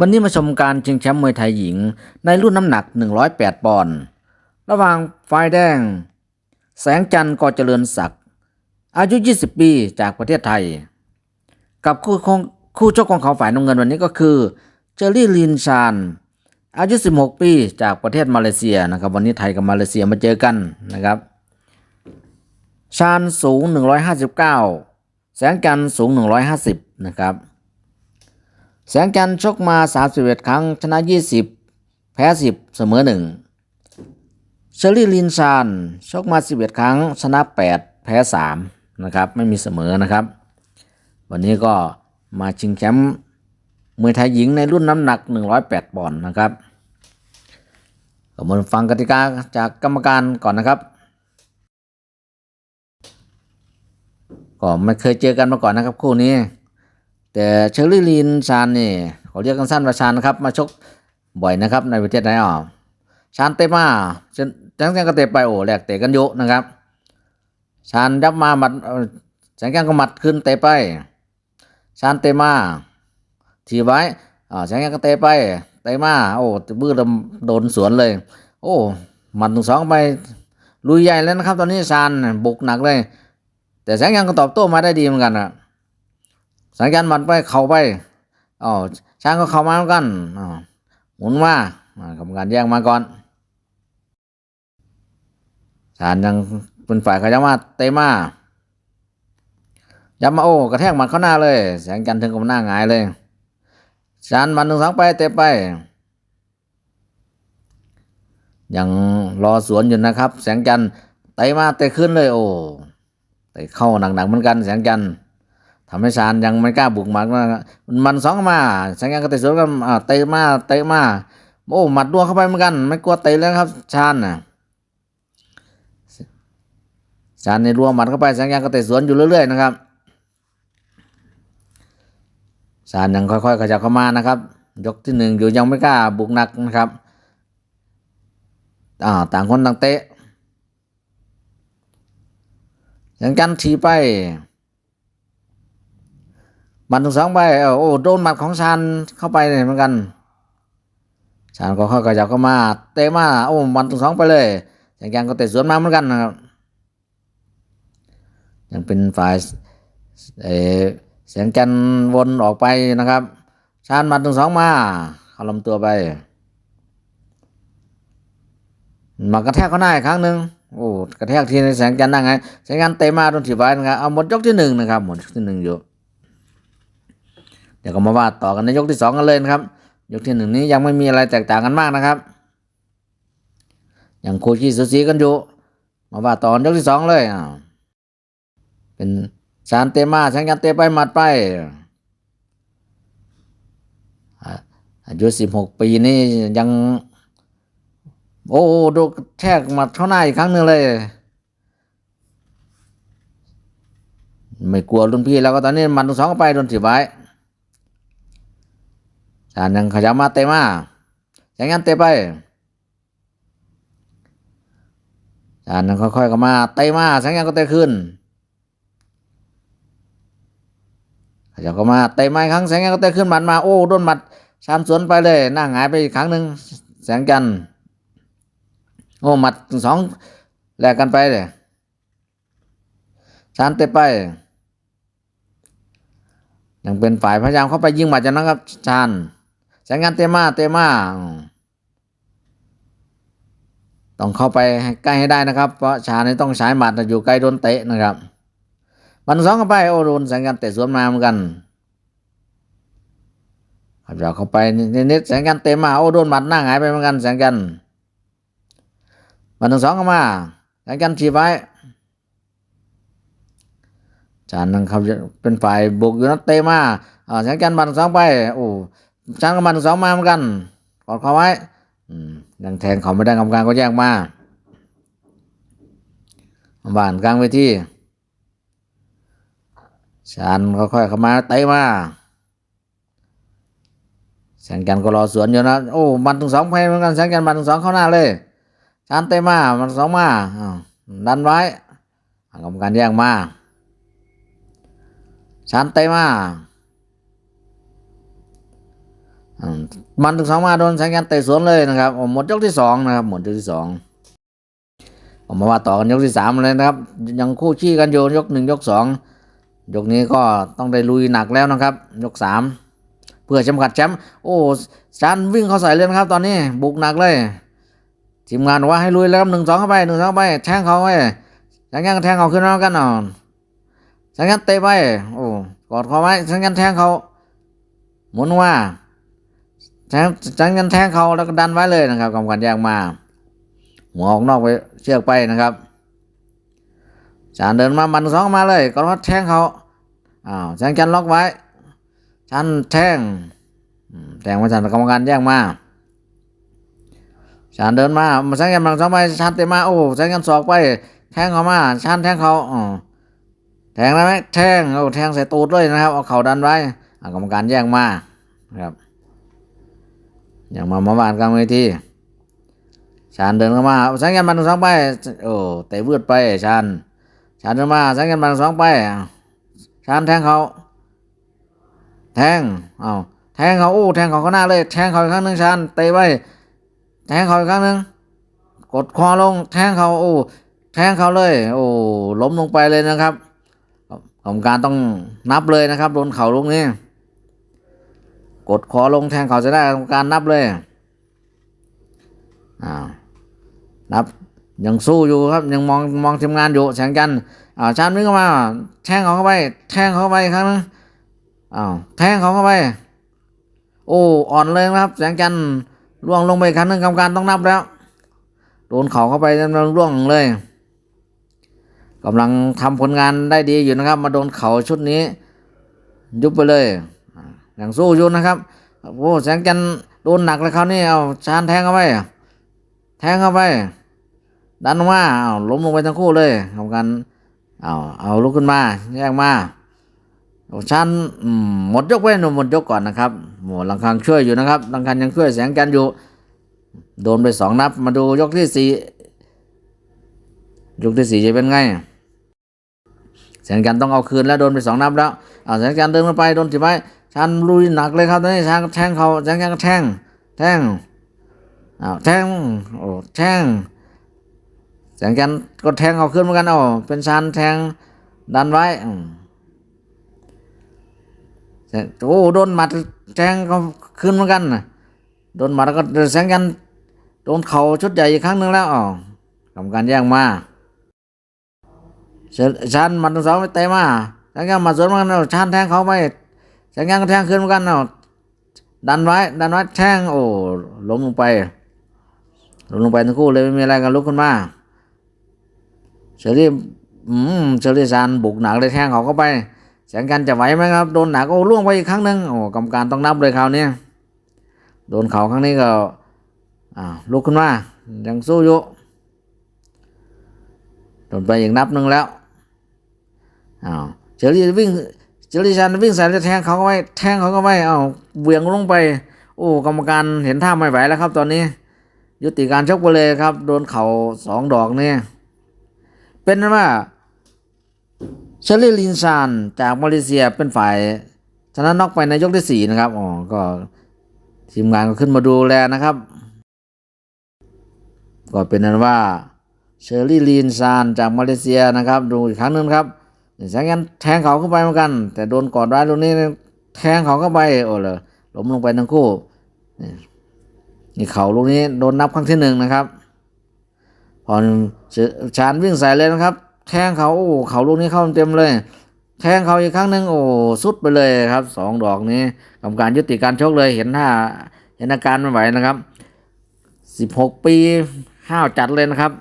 วันนี้มาชมการชิงแชมป์มวยไทยหญิง ในรุ่นน้ำหนัก 108 ปอนด์ ระหว่างฝ่ายแดง แสงจันทร์กอเจริญศักดิ์ อายุ 20 ปีจากประเทศไทย กับคู่ของคู่ชกของเขาฝ่ายน้ำเงินวันนี้ก็คือ เจอรี่ลินชาน อายุ 16 ปีจากประเทศมาเลเซียนะครับ วันนี้ไทยกับมาเลเซียมาเจอกันนะครับ ชาญสูง 159 แสงจันทร์สูง 150 นะครับ แสงจันทร์ชกมา 31 ครั้ง ชนะ 20 แพ้ 10 เสมอ 1 เชอรี่ลินชาญชกมา 11 ครั้ง ชนะ 8 แพ้ 3 นะครับ ไม่มีเสมอนะครับ วันนี้ก็มาชิงแชมป์มวยไทยหญิงในรุ่นน้ำหนัก 108 ปอนด์นะครับก็มาฟังกติกาจากกรรมการก่อนนะครับ ก็ไม่เคยเจอกันมาก่อนนะครับคู่นี้ แต่เชอรี่ลีนชานนี่เขาเรียกกันสั้นว่าชานนะครับ มาชกบ่อยนะครับ ในประเทศไหนอะชานเตะมาจังจังก็เตะไปโอ้แหลกเตะกันเยอะนะครับ ชานยับมาหมัดเอ่อแสงแกงก็หมัดขึ้นเตะไป ชานเตะมาทีไว้อ่าแสงแกงก็เตะไปเตะมาโอ้บื้อโดนสวนเลย โอ้หมัดถึงสองไปลุยใหญ่แล้วนะครับ ตอนนี้ชานบุกหนักเลย แต่แสงยังก็ตอบโต้มาได้ดีเหมือนกันนะ แสงยันหมัดไปเข่าไปอ๋อช้างก็เข้ามาเหมือนกันอ๋อหมุนมาอ่ากรรมการแย่งมาก่อนชานยังเป็นฝ่ายขยันมาเตะมายับมาโอ้กระแทกหมัดเข้าหน้าเลย แสงจันทร์ถึงกับหน้าหงายเลยชานหมันหนึ่งสองไปเตะไปยังรอสวนอยู่นะครับ แสงจันทร์เตะมาเตะขึ้นเลย โอ้แต่เข้าหนักๆเหมือนกัน แสงจันทร์ ทำให้ชานยังไม่กล้าบุกหมัดมามันมันสองมาแสงจันทร์ก็เตะสวนกันเตะมาเตะมาโอ้หมัดดัวเข้าไปเหมือนกัน ไม่กลัวเตะแล้วครับชานน่ะชานในรัวหมัดเข้าไปแสงจันทร์ก็เตะสวนอยู่เรื่อย ๆ นะครับชานยังค่อยๆขยับเข้ามานะครับ ยกที่หนึ่งอยู่ยังไม่กล้าบุกหนักนะครับอ่าต่างคนต่างเตะย่างกันทีไป มัดถึงสองไปเอ้าโอ้โดนหมัดของชานเข้าไปเลยเหมือนกันชานก็เข้ากระจับเข้ามา เตะมาโอ้มัดถึงสองไปเลยอย่างกันก็เตะสวนมาเหมือนกันนะครับ ยังเป็นฝ่ายเอเสียงกันวนออกไปนะครับชานมัดถึงสองมาเขาลำตัวไปหมากระแทกเขาหน้าอีกครั้งหนึ่งโอ้กระแทกทีในแสงจันทร์ได้ไงแสงจันทร์เตะมาโดนถีบไว้นะครับเอาหมดยกที่หนึ่งนะครับหมดยกที่หนึ่งอยู่ ดี๋ยวก็มาว่าต่อกันในยกที่สองกันเลยนะครับ ยกที่หนึ่งนี้ยังไม่มีอะไรแตกต่างกันมากนะครับ อยังคู่ขี้สูสีกันอยู่ มาว่าต่อยกที่สองเลยอ่าเป็นสารเตมาแสงจันเตไปหมัดไปอายุสิบหกปีนี่ยัง โอ้ดนกระแทกหมัดเข้าหน้าอีกครั้งหนึ่งเลย ไม่กลัวรุ่นพี่แล้วก็ตอนนี้หมันทั้งสองก็ไปโดนถีบไว้ ชานยังขยับมาเตะมาอย่างนั้นเตะไปชานยังค่อยๆก็มาเตะมาสังยังก็เตะขึ้นขยับก็มาเตะมาครั้งแสงยังก็เตะขึ้นหมัดมาโอ้โดนหมัดชานสวนไปเลยหน้าหงายไปอีกครั้งหนึ่งแสงจันโอ้หมัดสองแลกกันไปเลยชานเตะไปยังเป็นฝ่ายพยายามเข้าไปยิงหมัดจากนั้นครับชาน งงานเตมาเตมาต้องเข้าไปใกล้ให้ได้นะครับ เพราะชานี่ต้องใช้หมัดอยู่ใกล้โดนเตะนะครับมันสองเข้าไปโอโดนแสงกันเตะสวนมาเหมือนกันขับเราเข้าไปนิดๆแสงกันเตะมาโอโดนหมัดหน้าหายไปเหมือนกันแสงกันมันสองเข้ามาแข่งกันฉีบไว้จานนังเขาเป็นฝ่ายบุกอยู่นัดเตะมาอ่าแข่งกันมันสองไปโอ้ จานกับมันทั้งสองมาเหมือนกันกอดเขาไว้อืมยังแทงเขาไม่ได้กรรมการก็แยกมาบ้านกลางเวทีชานค่อยๆเข้ามาเตะมาแสงกันก็รอสวนอยู่นะโอ้มันทั้งสองไปเหมือนกันแสงกันมันทั้งสองเข้าหน้าเลยชานเตะมามันสองมาดันไว้กรรมการแย่งมาชานเตะมา มันถึงสองมาโดนแสงจันทร์เตะสวนเลยนะครับหมดยกที่สองนะครับหมดยกที่สองออกมาว่าต่อกันยกที่สามเลยนะครับ ยังคู่ชี้กันอยู่ยกหนึ่งยกสองยกนี้ก็ต้องได้ลุยหนักแล้วนะครับ ยกสามเพื่อจำกัดแชมป์โอ้จันวิ่งเข้าใส่เลยนะครับ ตอนนี้บุกหนักเลยทีมงานว่าให้ลุยแล้วครับหนึ่งสองเข้าไปหนึ่งสองเข้าไปแทงเขาไปแทงยังแทงเขาขึ้นแล้วกันอ่อนแทงยังเตะไปโอ้กอดเขาไว้แทงยังแทงเขาหมุนว่า แทงแทงยังแทงเขาแล้วก็ดันไว้เลยนะครับกรรมการแยกมา หัวออกนอกไปเชือกไปนะครับจานเดินมามันสองมาเลยก็ว่าแทงเขาอ้าวแทงจันล็อกไว้ชันแทงแทงมาจันกรรมการแยกมาชานเดินมามาแซงกันบังสองไปชานเตะมาโอ้แซงกันศอกไป แทงเขามาชานแทงเขาอ๋อแทงได้ไหมแทงโอ้แทงใส่ตูดเลยนะครับเอาเข่าดันไว้อะกรรมการแย่งมาครับ อย่างมาเมื่อวานกลางเวทีชานเดินเข้ามาแซงกันบังสองไปโอ้เตะวืดไปชานชานเดินมาแซงกันบังสองไปชานแทงเขาแทงเอาแทงเขาโอ้แทงเขาข้างหน้าเลย แทงเขาอีกครั้งหนึ่งชานเตะไว้แทงเขาอีกครั้งหนึ่งกดคอลง แทงเขาโอ้แทงเขาเลย โอ้ล้มลงไปเลยนะครับกรรมการต้องนับเลยนะครับโดนเข่าลูกนี้ กดคอลงแทงเขาจะได้กรรมการนับเลยอ้าวนับยังสู้อยู่ครับยังมองมองทีมงานอยู่แสงจันทร์อ้าวชานวิ่งเข้ามาแทงเขาเข้าไป แทงเขาเข้าไปครั้งนึงอ้าวแทงเขาเข้าไป โอ้อ่อนเลยนะครับ แสงจันทร์ล่วงลงไปครั้งหนึ่งกรรมการต้องนับแล้ว โดนเข่าเข้าไปนั่นล่วงเลยกำลังทำผลงานได้ดีอยู่นะครับ มาโดนเข่าชุดนี้ ยุบไปเลย อย่างสู้อยู่นะครับโอ้แสงจันโดนหนักเลยคราวนี้เอาชานแทงเข้าไปแทงเข้าไป ดันออกมาเอาล้มลงไปทั้งคู่เลยกรรมการเอาเอาลุกขึ้นมาแยกมาชานหมดยกไว้หนุ่มหมดยกก่อนนะครับหมดลังคังช่วยอยู่นะครับลังคันยังช่วยแสงจันอยู่ โดนไปสองนับมาดูยกที่สี่ยกที่สี่จะเป็นไงแสงจันต้องเอาคืนแล้วโดนไปสองนับแล้วอ่าแสงจันเดินเข้าไปโดนถีบไว้ ชันลุยหนักเลยครับตอนนี้ชันแทงเขาแสงจันทร์ก็แทงแทงอ้าวแทงโอ้แทงแสงจันก็แทงเขาขึ้นเหมือนกันอ๋อเป็นชันแทงดันไว้โอ้โดนหมัดแทงเขาขึ้นเหมือนกันนะโดนหมัดแล้วก็แสงกันโดนเข่าชุดใหญ่อีกครั้งหนึ่งแล้วอ๋อกรรมการแย่งมาชันหมัดทั้งสองไปเตะมาแสงกันหมัดสวนเหมือนกันชันแทงเขาไป แสงกันก็แทงขึ้นเหมือนกันเอาะดันไว้ดันไว้แทงโอ้ล้มลงไปล้มลงไปทั้งคู่เลยไม่มีอะไรกันลุกขึ้นมาเชอรี่ยอืมเชอรี่ชันบุกหนักเลยแทงเขาเข้าไปแสงกันจะไหวไหมครับโดนหนักโอ้ล่วงไปอีกครั้งหนึ่งโอ้กรรมการต้องนับเลยคราวนี้โดนเขาครั้งนี้ก็อ่าลุกขึ้นมายังสู้อยู่โดนไปอีกนับหนึ่งแล้วอ้าวเจอรี่ยวิ่ง เจอรี่ชันวิ่งใส่จะแทงเขาเข้าไปแทงเขาเข้าไปอ้าเวี่ยงลงไป โอ้กรรมการเห็นท่าไม่ไหวแล้วครับ ตอนนี้ ยุติการชกไปเลยครับ โดนเข่าสองดอกนี่เป็นนั้นว่าเชอรี่ลินซานจากมาเลเซียเป็นฝ่ายชนะน็อกไปในยกที่สี่นะครับอ๋อก็ทีมงานก็ขึ้นมาดูแลนะครับ ก็เป็นนั้นว่าเชอรี่ลีนซานจากมาเลเซียนะครับ ดูอีกครั้งหนึงครับ แสงกันแทงเขาเข้าไปเหมือนกัน แต่โดนกอดไว้ตรงนี้แทงเขาเข้าไปโอ้เลยล้มลงไปทั้งคู่นี่นี่เขาลูกนี้โดนนับครั้งที่หนึ่งนะครับ พอชานวิ่งใส่เลยนะครับ แทงเขาโอ้เขาลูกนี้เข้าเต็มเลย แทงเขาอีกครั้งหนึ่งโอ้สุดไปเลยครับสองดอกนี้กรรมการยุติการชกเลยเห็นท่าเห็นอาการไม่ไหวนะครับสิบหกปีห้าวจัดเลยนะครับ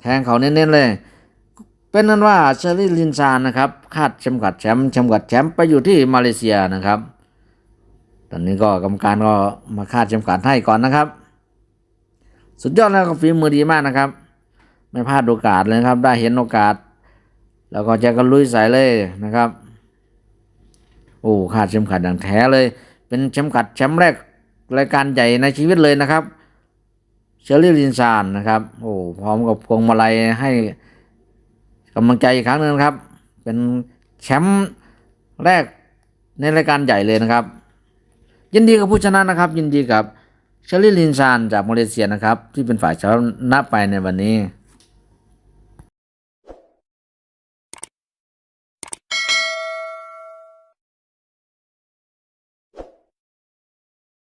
แทงเขาเน้นๆเลย เป็นนั้นว่าเชอรี่ลินซานนะครับคาดเข็มขัดแชมป์เข็มขัดแชมป์ไปอยู่ที่มาเลเซียนะครับ ตอนนี้ก็กรรมการก็มาคาดเข็มขัดให้ก่อนนะครับ สุดยอดแล้วก็ฝีมือดีมากนะครับ ไม่พลาดโอกาสเลยครับ ได้เห็นโอกาส แล้วก็จะก็ลุยใส่เลยนะครับ โอ้คาดเข็มขัดอย่างแท้เลย เป็นเข็มขัดแชมป์แรกรายการใหญ่ในชีวิตเลยนะครับ เชอรี่ลินซานนะครับ โอ้พร้อมกับพวงมาลัยให้ กำลังใจอีกครั้งหนึ่งครับ เป็นแชมป์แรกในรายการใหญ่เลยนะครับ ยินดีกับผู้ชนะนะครับ ยินดีกับเชลิลินซานจากมาเลเซียนะครับ ที่เป็นฝ่ายชนะไปในวันนี้